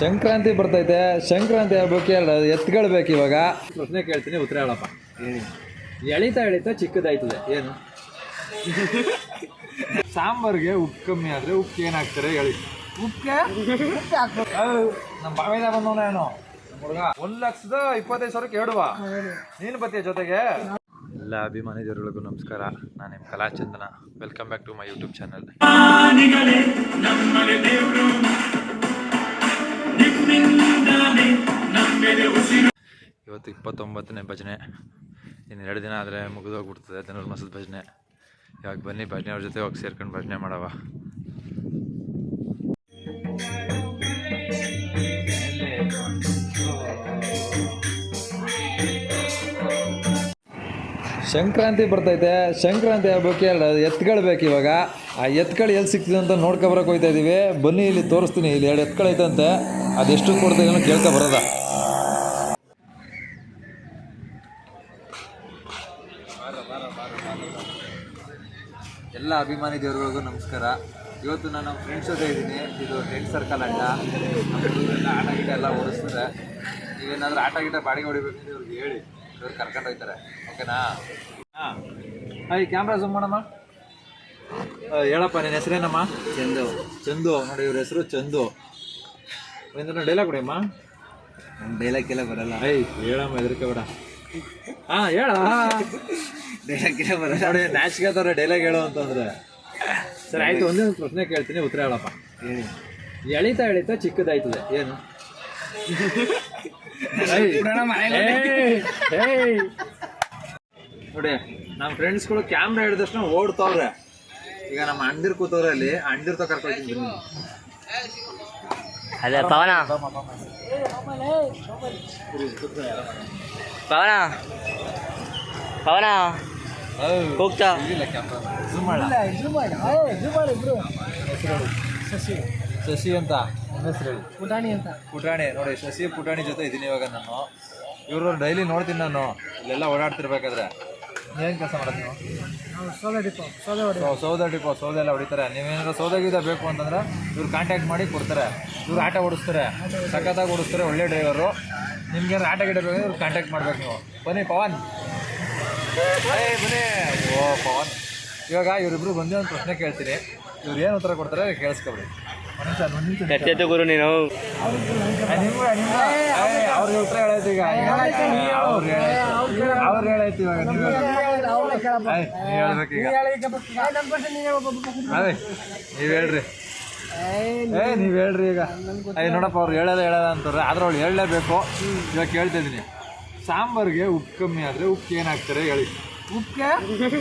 ಸಂಕ್ರಾಂತಿ ಬರ್ತೈತೆ. ಸಂಕ್ರಾಂತಿ ಹಬ್ಬಕ್ಕೆ ಎತ್ಕೊಳ್ಬೇಕು ಎತ್ಗಳು ಬೇಕು ಇವಾಗ. ಪ್ರಶ್ನೆ ಕೇಳ್ತೀನಿ ಉತ್ತರ ಹೇಳಪ್ಪ. ಎಳಿತಾ ಎಳಿತಾ ಚಿಕ್ಕದಾಯ್ತದೆ. ಏನು? ಸಾಂಬಾರ್ಗೆ ಉಪ್ಪು ಕಮ್ಮಿ ಆದ್ರೆ ಉಪ್ಪು ಏನಾಗ್ತಾರೆ ಹೇಳಿ. ಉಪ್ಪಿಗೆ ನಮ್ಮ ಬಾವಿದ ಬಂದವನ ಏನು ಹುಡುಗ. ಒಂದ್ ಲಕ್ಷದ ಇಪ್ಪತ್ತೈದು ಸಾವಿರಕ್ಕೆ ಹೇಳುವ. ನೀನು ಬರ್ತೀಯ ಜೊತೆಗೆ? ಎಲ್ಲ ಅಭಿಮಾನಿ ದೇವರುಗಳಿಗೂ ನಮಸ್ಕಾರ. ನಾನು ನಿಮ್ಮ Kalachandana welcome back to my YouTube channel ಇವತ್ತು ಇಪ್ಪತ್ತೊಂಬತ್ತನೇ ಭಜನೆ. ಇನ್ನು ಎರಡು ದಿನ ಆದರೆ ಮುಗಿದೋಗ್ಬಿಡ್ತದೆ ಧನುರ್ಮಾಸದ ಭಜನೆ. ಇವಾಗ ಬನ್ನಿ, ಭಜನೆ ಅವ್ರ ಜೊತೆ ಹೋಗಿ ಸೇರ್ಕೊಂಡು ಭಜನೆ ಮಾಡವ. ಸಂಕ್ರಾಂತಿ ಬರ್ತೈತೆ. ಸಂಕ್ರಾಂತಿ ಹಬ್ಬಕ್ಕೆ ಎತ್ಕೊಳ್ಬೇಕು ಇವಾಗ. ಆ ಎತ್ಕಳು ಎಲ್ಲಿ ಸಿಕ್ತಿದೆ ಅಂತ ನೋಡ್ಕೊಬರಕ್ಕೆ ಹೋಗ್ತಾ ಇದ್ದೀವಿ ಬನ್ನಿ ಇಲ್ಲಿ ತೋರಿಸ್ತೀನಿ. ಇಲ್ಲಿ ಎರಡು ಎತ್ಕಳು ಐತಂತೆ ಅದೆಷ್ಟು ಕೊಡ್ತೀವಿ ಕೇಳ್ಕೊ ಬರೋದ. ಎಲ್ಲ ಅಭಿಮಾನಿ ದೇವರುಗಳಿಗೂ ನಮಸ್ಕಾರ. ಇವತ್ತು ನಾನು ಫ್ರೆಂಡ್ಸ್ ಜೊತೆ ಇದ್ದೀನಿ. ಇದು ಟೆಂಟ್ ಸರ್ಕಲ್ ಅಡ್ಡ ಆಟ ಗೀಟ ಎಲ್ಲ ಓಡಿಸ್ತಾರೆ. ನೀವೇನಾದ್ರೂ ಆಟ ಗೀಟ ಬಾಡಿಗೆ ಹೊಡಿಬೇಕಂದ್ರೆ ಇವ್ರಿಗೆ ಹೇಳಿ. ಇವ್ರು ಕರ್ಕೊಂಡು ಹೋಗ್ತಾರೆ. ಓಕೆನಾ ಹಾಂ. ಈ ಕ್ಯಾಮ್ರಾ ಝೂಮ್ ಮಾಡಮ್ಮ ಹೇಳಪ್ಪ ನಿನ್ನ ಹೆಸರೇನಮ್ಮ? ಚಂದು. ಚಂದು. ನೋಡಿ ಇವ್ರ ಹೆಸರು ಚಂದು. ಒಂದು ಡೈಲಾಗ್ ಕೊಡಿಯಮ್ಮ ಡೈಲಾಗ್ ಎಲ್ಲ ಬರಲ್ಲ. ಐ ಹೇಳಮ್ಮ ಹೆದರ್ಕೆ ಬೇಡ. ಹಾ ಹೇಳ. ಡೈಲಾಗ್ ಎಲ್ಲ ಬರಲ್ಲ. ನೋಡಿ ನಾಚಿಕೆ ಡೈಲಾಗ್ ಹೇಳು ಅಂತಂದ್ರೆ. ಸರಿ ಆಯ್ತು ಒಂದೇ ಒಂದು ಪ್ರಶ್ನೆ ಕೇಳ್ತೀನಿ ಉತ್ತರ ಹೇಳಪ್ಪ. ಹೇಳಿ. ಎಳಿತಾ ಎಳಿತಾ ಚಿಕ್ಕದಾಯ್ತದೆ. ಏನು? ಏಯ್, ಏಯ್, ಏಯ್. ನೋಡಿ ನಮ್ಮ ಫ್ರೆಂಡ್ಸ್ಗಳು ಕ್ಯಾಮ್ರಾ ಹಿಡಿದಷ್ಟು ಓಡ್ತಾವ್ರೆ. ಈಗ ನಮ್ಮ ಅಂಡಿರ್ ಕೂತವ್ರಲ್ಲಿ ಅಲ್ಲಿ ತೋ ಕರ್ಕೊಳ್ತೀನಿ ಅದೇ ಪವನ. ಪವನ. ಪವನ. ಹೋಗ್ತಾ. ಶಶಿ ಅಂತ. ಹೆಸರು ಹೇಳಿ ಪುಟಾಣಿ ಅಂತ. ಪುಟಾಣಿ ನೋಡಿ ಶಶಿ ಪುಟಾಣಿ ಜೊತೆ ಇದ್ದೀನಿ ಇವಾಗ ನಾನು. ಇವರು ಡೈಲಿ ನೋಡ್ತೀನಿ ನಾನು. ಇಲ್ಲೆಲ್ಲ ಓಡಾಡ್ತಿರ್ಬೇಕಾದ್ರೆ. ಏನು ಕೆಲಸ ಮಾಡೋದು ನೀವು? ಸೌದೆ ಡಿಪೋ ಸೌದೆ ಹೊಡಿ ಸೊ ಸೌದೆ ಡಿಪೋ ಸೌದೆ ಎಲ್ಲ ಹೊಡಿತಾರೆ. ನೀವೇನಾದ್ರು ಸೌದೆ ಗೀದ ಬೇಕು ಅಂತಂದ್ರೆ ಇವ್ರು ಕಾಂಟ್ಯಾಕ್ಟ್ ಮಾಡಿ ಕೊಡ್ತಾರೆ. ಇವ್ರು ಆಟ ಓಡಿಸ್ತಾರೆ. ಸಖತ್ತಾಗಿ ಓಡಿಸ್ತಾರೆ ಒಳ್ಳೆ ಡ್ರೈವರು ನಿಮ್ಗೆ ಆಟ ಗಿಡ ಬೇಕು ಇವ್ರು ಕಾಂಟ್ಯಾಕ್ಟ್ ಮಾಡ್ಬೇಕು ನೀವು. ಬನ್ನಿ ಪವನ್. ಏ ಬನ್ನಿ. ಓ ಪವನ್. ಇವಾಗ ಇವರಿಬ್ರು ಬಂದು ಒಂದು ಪ್ರಶ್ನೆ ಕೇಳ್ತೀನಿ. ಇವ್ರು ಏನು ಉತ್ತರ ಕೊಡ್ತಾರೆ ಕೇಳಿಸ್ಕೊಬಿಡಿ. ಗುರು ನೀನು. ಅವ್ರಿಗೆ ಉತ್ತರ ಹೇಳೈತಿ ಈಗ. ಅವ್ರು ಹೇಳೈತಿ ಅವ್ರು ಹೇಳೈತಿ ಇವಾಗ ಅದೇ ನೀವ್ ಹೇಳ್ರಿ. ಏ ನೀವ್ ಹೇಳ್ರಿ ಈಗ. ಅಯ್ಯ ನೋಡಪ್ಪ ಅವ್ರು ಹೇಳೋದ ಹೇಳೋದ ಅಂತಾರೆ. ಆದ್ರೆ ಅವ್ಳು ಹೇಳಲೇಬೇಕು. ಇವಾಗ ಕೇಳ್ತಾ ಇದೀನಿ ಸಾಂಬಾರ್ಗೆ ಉಪ್ಪು ಕಮ್ಮಿ ಆದ್ರೆ ಉಪ್ಪು ಏನಾಗ್ತಾರೆ ಹೇಳಿ. ಉಪ್ಪಿಗೆ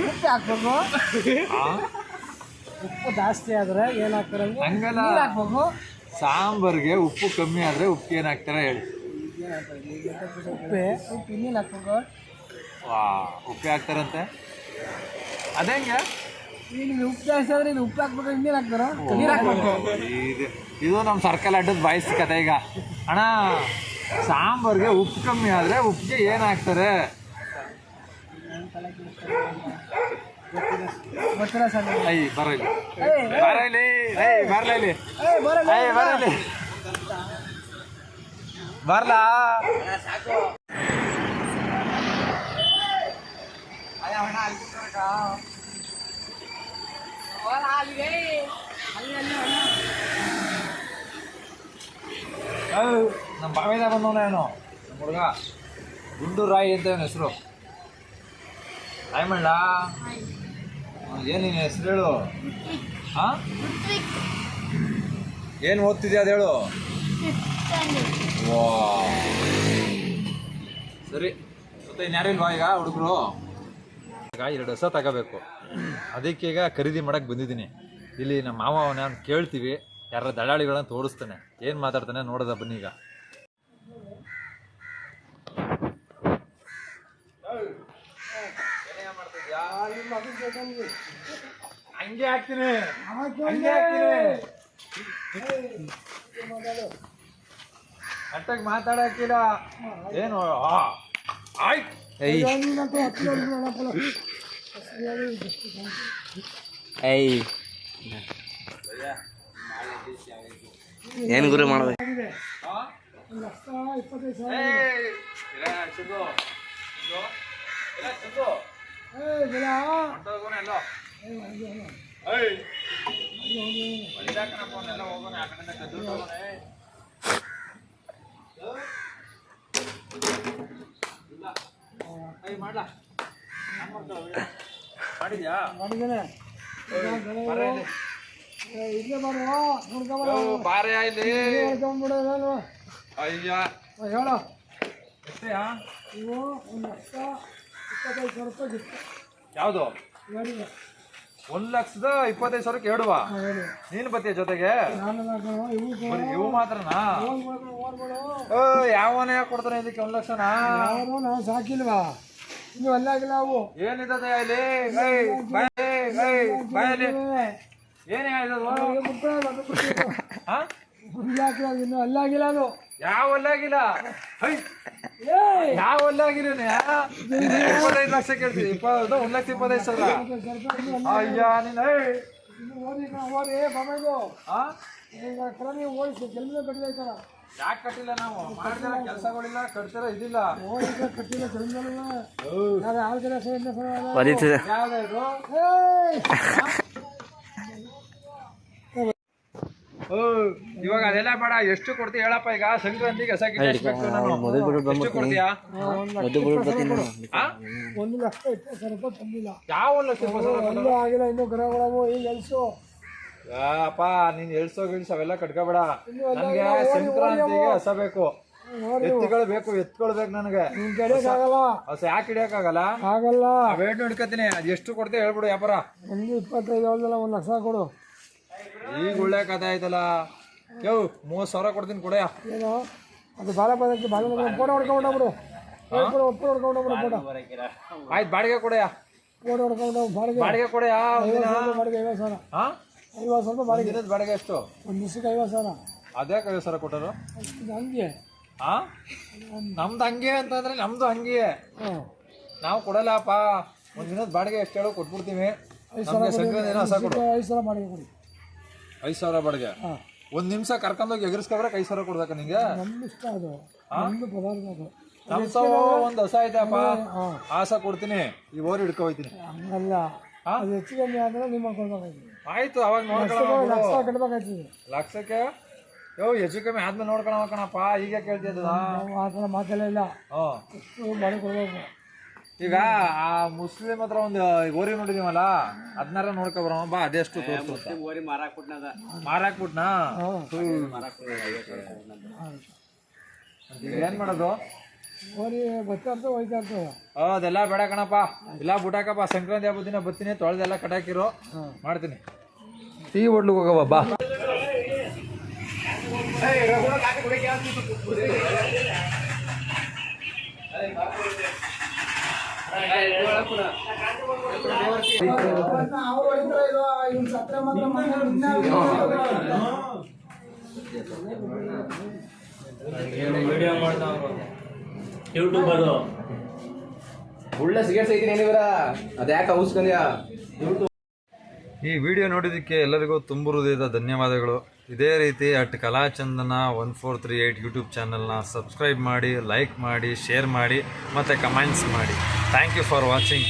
ಉಪ್ಪು ಹಾಕ್ಬೇಕು? ಉಪ್ಪು ಜಾಸ್ತಿ ಆದ್ರೆ ಏನ್ ಹಾಕ್ತಾರೆ ಹಂಗಲ್ಲ. ಹಾಕ್ಬೇಕು. ಸಾಂಬಾರ್ಗೆ ಉಪ್ಪು ಕಮ್ಮಿ ಆದ್ರೆ ಉಪ್ಪು ಏನಾಗ್ತಾರೆ ಹೇಳಿ. ಉಪ್ಪು ಉಪ್ಪು ಇನ್ನೇನು ಹಾಕ್ಬೇಕು? ವಾ ಉಪ್ಪೆ ಹಾಕ್ತಾರಂತೆ? ಅದೇಂಗೆ ಈಗ ನೀವು ಉಪ್ಪು ಜಾಸ್ತಿ ಆದ್ರೆ ಇದು ಉಪ್ಪು ಹಾಕ್ಬೇಕು ಹಾಕ್ತಾರ? ನೀರ್ ಹಾಕ್ಬೇಕು. ಇದು ಇದು ನಮ್ಮ ಸರ್ಕಲ್ ಅಡ್ಡದ ಬಾಯ್ಸ್ ಕತೆ ಈಗ. ಅಣ್ಣ ಸಾಂಬಾರ್ಗೆ ಉಪ್ಪು ಕಮ್ಮಿ ಆದ್ರೆ ಉಪ್ಪಿಗೆ ಏನು ಹಾಕ್ತಾರೆ? ಐ ಬರಲಿ ಬರಲಿ ಐ ಬರಲಿ ಐ ಬರಲಿ? ಬರ್ಲಾ ನಮ್ಮ ಬಾವಿದ ಬಂದವನೇನು ನಮ್ಮ ಹುಡುಗ ಗುಂಡು ರಾಯಿ ಅಂತ ಏನು ಹೆಸರು ರಾಯಮಣ್ಣ ಏನು ನಿನ್ನ ಹೆಸರು ಹೇಳು ಹಾ ಏನು ಓದ್ತಿದ್ಯಾ ಅದು ಹೇಳು ವಾ ಸರಿ ಮತ್ತೆ ಇನ್ಯಾರಿಲ್ವಾ ಈಗ ಹುಡುಗರು ಈಗ ಎರಡು ಹೊಸ ತಗೋಬೇಕು. ಅದಕ್ಕೆ ಈಗ ಖರೀದಿ ಮಾಡಕ್ಕೆ ಬಂದಿದ್ದೀನಿ. ಇಲ್ಲಿ ನಮ್ಮ ಮಾವ ಅವನ ಕೇಳ್ತೀವಿ ಯಾರ ದಳ್ಳಾಳಿಗಳನ್ನ ತೋರಿಸ್ತಾನೆ. ಏನು ಮಾತಾಡ್ತಾನೆ ನೋಡೋದ ಬನ್ನಿ ಈಗ. ಹಂಗೆ ಹಾಕ್ತೀನಿ. ಅಟ್ಟಾಗ ಮಾತಾಡಕ್ಕಿಲ್ಲ. ಏನು? ಆಯ್ತ್. ಏಯ್. ಏಯ್. ಏನು ಗುರು ಮಾಡ್ಬೇಕು ಒಂದು ಲಕ್ಷ ಇಪ್ಪತ್ತೈದು ಸಾವಿರ ಏಯ್ ಇರ ಚಂದು ಚಂದು ಇರ ಚಂದು ಏ ಬೆಲ ಹೊಂಟೋಗೋಣ ಎಲ್ಲೋ ಏಯ್ ಹೊಡಿದಾಕನಪ್ಪ ಅವನ್ನೆಲ್ಲ ಹೋಗೋಣ ಆ ಕಡೆಯಿಂದ ಕದ್ದು ಹೋಗೋಣ ಏಯ್. ಇಲ್ಲ ಏಯ್ ಮಾಡ್ಲಾ ನಾನ್ ಮಾಡ್ತಾವ ಮಾಡಿದ್ಯಾ? ಮಾಡಿದ್ದೇನೆ. ಇಲ್ಲಿ. ಬಾರೆ ನೋಡ್ಕೊಂಬಿಡು ನಾನು ಅಯ್ಯ. ಹೇಳು. ಎಷ್ಟೆಯಾ? ನೀವು ಒಂದು ಲಕ್ಷ ಇಪ್ಪತ್ತೈದು ಸಾವಿರ ರೂಪಾಯಿ ಗಿಫ್ಟ್ ಯಾವುದು? ಹೇಳಿದೆ. ಒಂದ್ ಲಕ್ಷದ ಇಪ್ಪತ್ತೈದು ಸಾವಿರಕ್ಕೆ ಹೇಳುವ. ಹೇಳಿ. ನೀನು ಬತ್ತೀಯ ಜೊತೆಗೆ? ನಾನು ಇವು ಬರೀ. ಇವು ಮಾತ್ರನಾ? ಓ ಯಾವನೇ ಕೊಡ್ತಾನೆ ಇದಕ್ಕೆ ಒಂದ್ ಲಕ್ಷನಾ? ಸಾಕಿಲ್ವಾ? ಇನ್ನು ಅಲ್ಲಾಗಿಲ್ಲ ಅವು ಏನಿದೆ ಇಲ್ಲಿ ಬಾಯಲ್ಲಿ ಏನೇ ಅದು ಇನ್ನು ಅಲ್ಲಾಗಿಲ್ಲ ಅದು ಯಾವ ಅಲ್ಲಾಗಿಲ್ಲ? ಯಾವ ಒಲ್ಲಾಗಿಲ್ಲ ಇಪ್ಪತ್ತೈದು ಲಕ್ಷ ಕೇಳ್ತೀವಿ ಇಪ್ಪತ್ತು ಒಂದ್ ಲಕ್ಷ ಇಪ್ಪತ್ತೈದು ಸಾವಿರ. ಅಯ್ಯೋ ನೀನ್ ಓದಿ ಓದಿ ಹಾ? ಈಗ ಕಡಿಮೆ ಓಡಿಸಿ ಕೆಲಸ ಕಟ್ಟಿದಾಯ್ತಲ್ಲ ಯಾಕೆ ಕಟ್ಟಿಲ್ಲ ನಾವು? ಕೆಲಸಗಳಿಲ್ಲ ಕಟ್ತಿರ ಇದಿಲ್ಲ. ಕಟ್ಟಿಲ್ಲ ಜನ ಸೇರಿದ ಯಾವ್ದು ಇವಾಗ ಅದೆಲ್ಲ ಬೇಡ ಎಷ್ಟು ಕೊಡ್ತೀಯ ಹೇಳಪ್ಪ ಈಗ ಸಂಕ್ರಾಂತಿಗೆ ಹೊಸ ಎಷ್ಟು ಕೊಡ್ತೀಯಾ? ಒಂದು ಲಕ್ಷ ಇಪ್ಪತ್ತು ಸಾವಿರ ರೂಪಾಯಿ ತಂದಿಲ್ಲ. ಯಾವ ಒಂದು ಲಕ್ಷ ಆಗಿಲ್ಲ ಇನ್ನು ಗ್ರಹಗಳು ಈಗ ಎಲ್ಸು. ಅಪ್ಪ ನೀನ್ ಎಳ್ಸೋ ಗಿಳ್ಸೋ ಅವೆಲ್ಲ ಕಟ್ಕೋಬೇಡ. ನನಗೆ ಸಂಕ್ರಾಂತಿಗೆ. ಹಸ ಬೇಕು. ಎತ್ತುಗಳು ಬೇಕು ಎತ್ಕೊಳ್ ಬೇಕು ನನಗೆ. ನಿನ್ ಕಡೆಗಾಗಲ್ಲ ಹಸ ಯಾಕೆ ಹಿಡಿಯಕ್ಕಾಗಲ್ಲ? ಆಗಲ್ಲ. ವೇಟ್ ಹಿಡ್ಕತೀನಿ ಅದ್ ಎಷ್ಟು ಕೊಡ್ತೀಯ ಹೇಳ್ಬಿಡು ವ್ಯಾಪಾರ. ಒಂದು ಇಪ್ಪತ್ತೈದು ಹೇಳ್ದಲ್ಲ ಒಂದು ಲಕ್ಷ ಕೊಡು. ಈಗ ಒಳ್ಳೆ ಕಥೆ ಆಯ್ತಲ್ಲ. ಕೇವ್ ಮೂವತ್ ಸಾವಿರ ಕೊಡ್ತೀನಿ ಕೊಡಯ್ಯ ಏನು? ಅದು ಬಾಲ ಬಂದಕ್ಕೆ ಬಾಲ ಫೋಟೋ ಹೊಡ್ಕೊಂಡ್ಬಿಡು ಫೋಟೋ ಫೋಟೋ ಆಯ್ತು ಬಾಡಿಗೆ ಕೊಡಯ್ಯ ಫೋಟೋ ಹೊಡ್ಕೊಂಡು ಬಾಡಿಗೆ. ಬಾಡಿಗೆ ಕೊಡಯ್ಯ ಬಾಡಿಗೆ ಐವತ್ತು ಸಾವಿರ. ಹಾ ಐವತ್ತು ಸಾವಿರ ಬಾಡಿಗೆ. ದಿನದ ಬಾಡಿಗೆ ಎಷ್ಟು? ಒಂದು ದಿವಸಕ್ಕೆ ಐವತ್ತು ಸಾವಿರ. ಅದೇ ಐವತ್ತು ಸಾವಿರ ಕೊಟ್ಟರು ಇದು ಹಂಗೆ ಹಾ ನಮ್ದು ಹಂಗೆ ಅಂತಂದ್ರೆ ನಮ್ದು ಹಂಗೆ. ಹಾಂ. ನಾವು ಕೊಡಲ್ಲಪ್ಪ. ಒಂದು ದಿನದ ಬಾಡಿಗೆ ಎಷ್ಟು ಹೇಳೋ ಕೊಟ್ಬಿಡ್ತೀವಿ ಐದು ನಮ್ಗೆ ಸಂಕ್ರಾಂತಿ ದಿನ ಹೊಸ ಕೊಡು. ಐದು ಸಾವಿರ ಬಾಡಿಗೆ ಕೊಡಿ. ಐದು ಸಾವಿರ ಬಾಡಿಗೆ? ಹಾಂ. ಒಂದ್ ನಿಮಿಷ ಕರ್ಕೊಂಡೋಗಿ ಎಗರಿಸ್ಕೊಬ್ರಕ್ಕೆ ಐದು ಸಾವಿರ ಕೊಡ್ಬೇಕಾ ನಿಂಗೆ? ನಮ್ದು ಇಷ್ಟ ಅದು. ನಮ್ದು ಪದಾರ್ಥ ಅದು. ನಮ್ ಸವ ಒಂದ್ ಹೊಸ ಐತೆಪ್ಪ. ಹಾಂ. ಆಸ ಕೊಡ್ತೀನಿ. ಈ ಓರಿ ಹಿಡ್ಕೊ ಹೋಯ್ತೀನಿ ಹಂಗಲ್ಲ ಅದು ಹೆಚ್ಚು ಕಮ್ಮಿ ಆದರೆ ನಿಮ್ಮ ಆಯ್ತು ಅವಾಗ ನೋಡ್ಕೊಳ್ಳೋಣ ಕಟ್ಟಬೇಕಾಯ್ತದೆ ಲಕ್ಷಕ್ಕೆ? ಯೋ ಹೆಚ್ಚು ಕಮ್ಮಿ ಆದ್ಮೇಲೆ ನೋಡ್ಕೊಳವ ಕಣಪ್ಪ ಈಗ ಕೇಳ್ತಿದ್ದ ನಾವು ಆ ಮಾತೆಲ್ಲ ಇಲ್ಲ. ಮಾಡಿ ಕೊಡ್ಬೇಕು. ಈಗ ಆ ಮುಸ್ಲಿಂ ಹತ್ರ ಒಂದು ಓರಿ ನೋಡಿದೀವಲ್ಲ ಅದನ್ನಾರ ನೋಡ್ಕೊಬರ ಬಾ ಅದೆಷ್ಟು ತೋರ್ಸು ಮಾರಾಕ್ ಬಿಟ್ನಾ ಏನ್ ಮಾಡೋದು? ಓರಿ ಬರ್ತಾ ಇರ್ತವೆ ಹೋಯ್ತಾ ಇರ್ತವೆ ಆ, ಅದೆಲ್ಲ ಬೇಡ ಕಣಪ್ಪ. ಇಲ್ಲ ಬಿಟ್ಟಾಕಪ್ಪ ಸಂಕ್ರಾಂತಿ ಹಬ್ಬದ ದಿನ ಬರ್ತೀನಿ ತೊಳೆದೆಲ್ಲ ಕಟಾಕಿರೋ ಮಾಡ್ತೀನಿ. ಟೀ ಹೋಟ್ಲಿಗೆ ಹೋಗವ ಬಾ. ಯೂಟ್ಯೂಬರು. ಒಳ್ಳೆ ಸಿಗರೇಟ್ ಸೈತೀನಿ ಏನಿವರ ಅದ್ಯಾಕೆ ಔಸ್ಕಂದ್ಯಾ ಈ ವಿಡಿಯೋ ನೋಡಿದ್ದಕ್ಕೆ ಎಲ್ಲರಿಗೂ ತುಂಬ ಹೃದಯದ ಧನ್ಯವಾದಗಳು. ಇದೇ ರೀತಿ at Kalachandana one four three eight YouTube ಚಾನಲ್ನ ಸಬ್ಸ್ಕ್ರೈಬ್ ಮಾಡಿ ಲೈಕ್ ಮಾಡಿ ಶೇರ್ ಮಾಡಿ ಮತ್ತು ಕಮೆಂಟ್ಸ್ ಮಾಡಿ. Thank you for watching